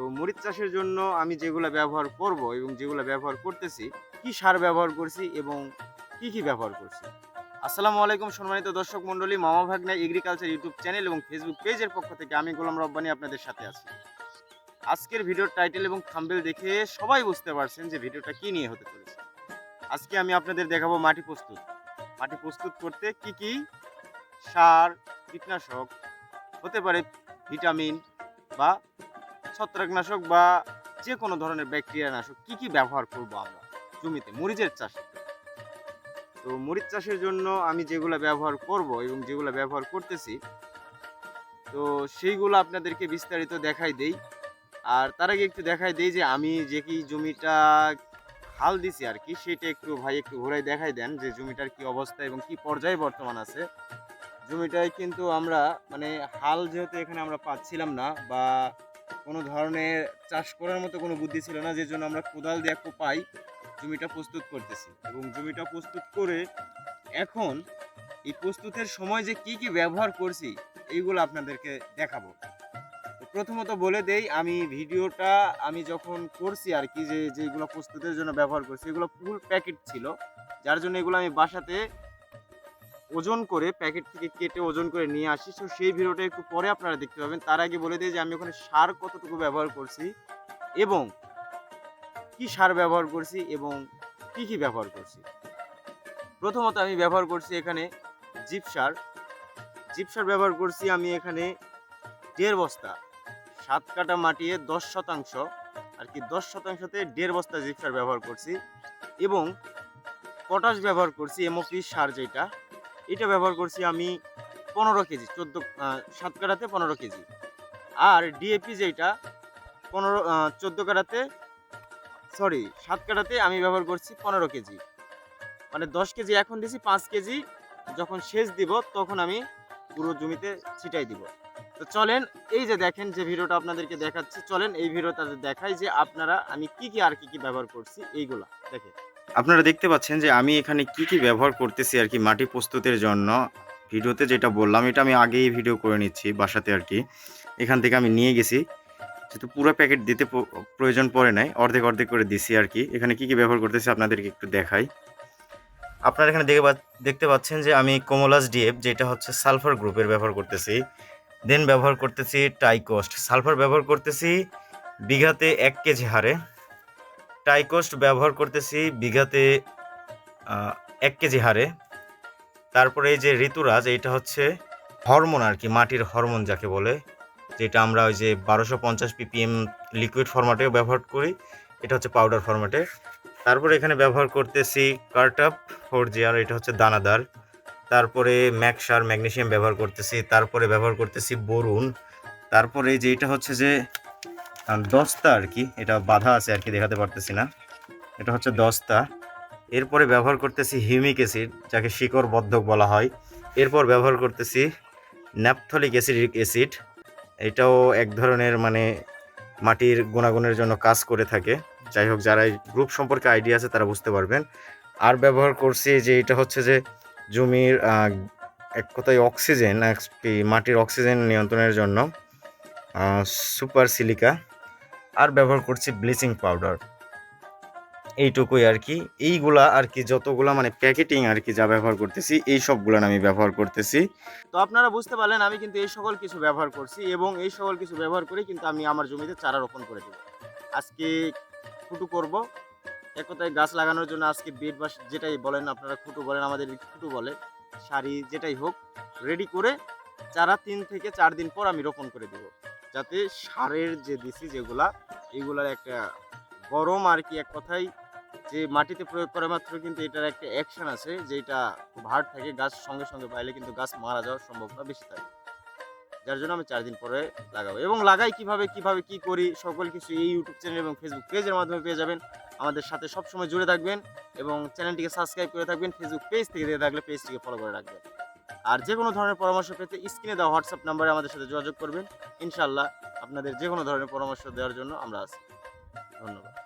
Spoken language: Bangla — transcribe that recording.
তো মরিচ চাষের জন্য আমি যেগুলো ব্যবহার করব এবং যেগুলো ব্যবহার করতেছি, কি সার ব্যবহার করছি এবং কি কি ব্যবহার করছি? আসসালামু আলাইকুম সম্মানিত দর্শক মণ্ডলী, মামা ভাগনা এগ্রিকালচার ইউটিউব চ্যানেল এবং ফেসবুক পেজের পক্ষ থেকে আমি গোলাম রব্বানি আপনাদের সাথে আছি। আজকের ভিডিওর টাইটেল এবং থাম্বেল দেখে সবাই বুঝতে পারছেন যে ভিডিওটা কি নিয়ে হতে চলেছে। আজকে আমি আপনাদের দেখাবো মাটি প্রস্তুত। মাটি প্রস্তুত করতে কি কি সার, কীটনাশক, হতে পারে ভিটামিন বা ছত্রাকনাশক বা যে কোনো ধরনের ব্যাকটেরিয়া নাশক কি কি ব্যবহার করব আমরা? জমিতে, মরিচের চাষে তো মরিচ চাষের জন্য আমি যেগুলো ব্যবহার করব এবং যেগুলো ব্যবহার করতেছি, তো সেইগুলো আপনাদেরকে বিস্তারিত দেখাই দেই। আর তার আগে একটু দেখাই দেই যে আমি যে কি জমিটা হাল দিছি আর কি, সেটা একটু ভাই একটু ঘোরাই দেখাই দেন যে জমিটার কি অবস্থা এবং কি পর্যায়ে বর্তমান আছে। জমিটায় কিন্তু আমরা মানে হাল যেহেতু এখানে আমরা পাচ্ছিলাম না বা কোনো ধরনের চাষ করার মতো কোনো বুদ্ধি ছিল না, যে জন্য আমরা কোদাল দিয়ে কোপাই জমিটা প্রস্তুত করতেছি। এবং জমিটা প্রস্তুত করে এখন এই প্রস্তুতের সময় যে কি কি ব্যবহার করছি, এইগুলো আপনাদেরকে দেখাবো। তো প্রথমত বলে দেই, আমি ভিডিওটা আমি যখন করছি আর কি, যে যেগুলো প্রস্তুতের জন্য ব্যবহার করছি, এগুলো ফুল প্যাকেট ছিল। যার জন্য এগুলো আমি বাসাতে ওজন করে প্যাকেট থেকে কেটে ওজন করে নিয়ে আসি। তো সেই ভিডিওটা একটু পরে আপনারা দেখতে পাবেন। তার আগে বলে দিই যে আমি ওখানে সার কতটুকু ব্যবহার করছি এবং কি সার ব্যবহার করছি এবং কি কি ব্যবহার করছি। প্রথমত আমি ব্যবহার করছি এখানে জিপ সার। জিপ সার ব্যবহার করছি আমি এখানে দেড় বস্তা। সাত কাটা মাটিয়ে দশ শতাংশ, আর কি দশ শতাংশতে দেড় বস্তা জিপ সার ব্যবহার করছি এবং পটাশ ব্যবহার করছি এমওপি সার যেটা। এটা ব্যবহার করছি আমি পনেরো কেজি, চোদ্দ সাত কাটাতে পনেরো কেজি। আর ডিএপি যেটা পনেরো চোদ্দ কাটাতে সরি সাত কাটাতে আমি ব্যবহার করছি পনেরো কেজি। মানে দশ কেজি এখন দিছি, পাঁচ কেজি, যখন সেচ দিব তখন আমি পুরো জমিতে ছিটাই দিব। তো চলেন, এই যে দেখেন যে ভিডিওটা আপনাদেরকে দেখাচ্ছি, চলেন এই ভিডিওটা দেখাই যে আপনারা, আমি কি কি আর কি কি ব্যবহার করছি, এইগুলা দেখে আপনারা দেখতে পাচ্ছেন যে আমি এখানে কি কি ব্যবহার করতেছি আর কি মাটি প্রস্তুতের জন্য। ভিডিওতে যেটা বললাম, এটা আমি আগেই ভিডিও করে নিচ্ছি বাসাতে আর কি। এখান থেকে আমি নিয়ে গেছি। যেহেতু পুরো প্যাকেট দিতে প্রয়োজন পড়ে নাই, অর্ধেক অর্ধেক করে দিছি আর কি। এখানে কি কি ব্যবহার করতেছি আপনাদেরকে একটু দেখাই। আপনারা এখানে দেখে দেখতে পাচ্ছেন যে আমি কোমোলাস ডিএফ যেটা হচ্ছে সালফার গ্রুপের ব্যবহার করতেছি। দেন ব্যবহার করতেছি টাইকোস্ট সালফার ব্যবহার করতেছি বিঘাতে এক কেজি হারে। টাইকোস্ট ব্যবহার করতেছি বিঘাতে এক কেজি হারে। তারপরে এই যে ঋতুরাজ, এইটা হচ্ছে হরমোন আর কি, মাটির হরমোন যাকে বলে, যেটা আমরা ওই যে বারোশো পঞ্চাশ পিপিএম লিকুইড ফরম্যাটেও ব্যবহার করি, এটা হচ্ছে পাউডার ফরম্যাটে তারপরে এখানে ব্যবহার করতেছি কার্টাপ ফোর জিআর এটা হচ্ছে দানাদার। তারপরে ম্যাকসার ম্যাগনেশিয়াম ব্যবহার করতেছি, তারপরে ব্যবহার করতেছি বরুণ তারপরে যে এটা হচ্ছে যে দস্তা আর কি, এটা বাধা আছে আর কি, দেখাতে পারতেছি না। এটা হচ্ছে দস্তা। এরপরে ব্যবহার করতেছি হিউমিক অ্যাসিড, যাকে শিকড় বদ্ধক বলা হয়। এরপর ব্যবহার করতেছি ন্যাপথলিক অ্যাসিডিক অ্যাসিড। এটাও এক ধরনের মানে মাটির গুণাগুণের জন্য কাজ করে থাকে। যাই হোক, যারা এই গ্রুপ সম্পর্কে আইডিয়া আছে, তারা বুঝতে পারবেন। আর ব্যবহার করছি যে, এটা হচ্ছে যে জমির এক কথায় অক্সিজেন মাটির অক্সিজেন নিয়ন্ত্রণের জন্য। সুপার সিলিকা আর ব্যবহার করছি ব্লিচিং পাউডার এইটুকুই আর কি। এইগুলা আর কি যতগুলা মানে প্যাকেটিং আর কি যা ব্যবহার করতেছি, এই সবগুলো আমি ব্যবহার করতেছি। তো আপনারা বুঝতে পারলেন, আমি কিন্তু এই সকল কিছু ব্যবহার করছি এবং এই সকল কিছু ব্যবহার করে কিন্তু আমি আমার জমিতে চারা রোপণ করে দেবো। আজকে খুঁটু করব। এক কথায় গাছ লাগানোর জন্য আজকে বেড বা যেটাই বলেন, আপনারা খুঁটু বলেন, আমাদের খুঁটু বলে, সারি যেটাই হোক রেডি করে চারা তিন থেকে চার দিন পর আমি রোপণ করে দেবো। যাতে সারের যে দিছি যেগুলা এইগুলার একটা গরম আর কি এক কথাই যে মাটিতে প্রয়োগ করা মাত্র কিন্তু এটার একটা অ্যাকশন আছে যেটা খুব হার্ড থাকে, গাছ সঙ্গে সঙ্গে পাইলে কিন্তু গাছ মারা যাওয়ার সম্ভাবনা বেশি থাকে। যার জন্য আমি চার দিন পরে লাগাবো। এবং লাগাই কীভাবে কীভাবে, কি করি, সকল কিছু এই ইউটিউব চ্যানেল এবং ফেসবুক পেজের মাধ্যমে পেয়ে যাবেন। আমাদের সাথে সবসময় জুড়ে থাকবেন এবং চ্যানেলটিকে সাবস্ক্রাইব করে থাকবেন ফেসবুক পেজ থেকে দিয়ে থাকলে পেজটিকে ফলো করে রাখবেন। আর যে কোনো ধরনের পরামর্শ পেতে স্ক্রিনে দেওয়া হোয়াটসঅ্যাপ নাম্বারে আমাদের সাথে যোগাযোগ করবেন। ইনশাল্লাহ আপনাদের যে কোনো ধরনের পরামর্শ দেওয়ার জন্য আমরা আছি। ধন্যবাদ।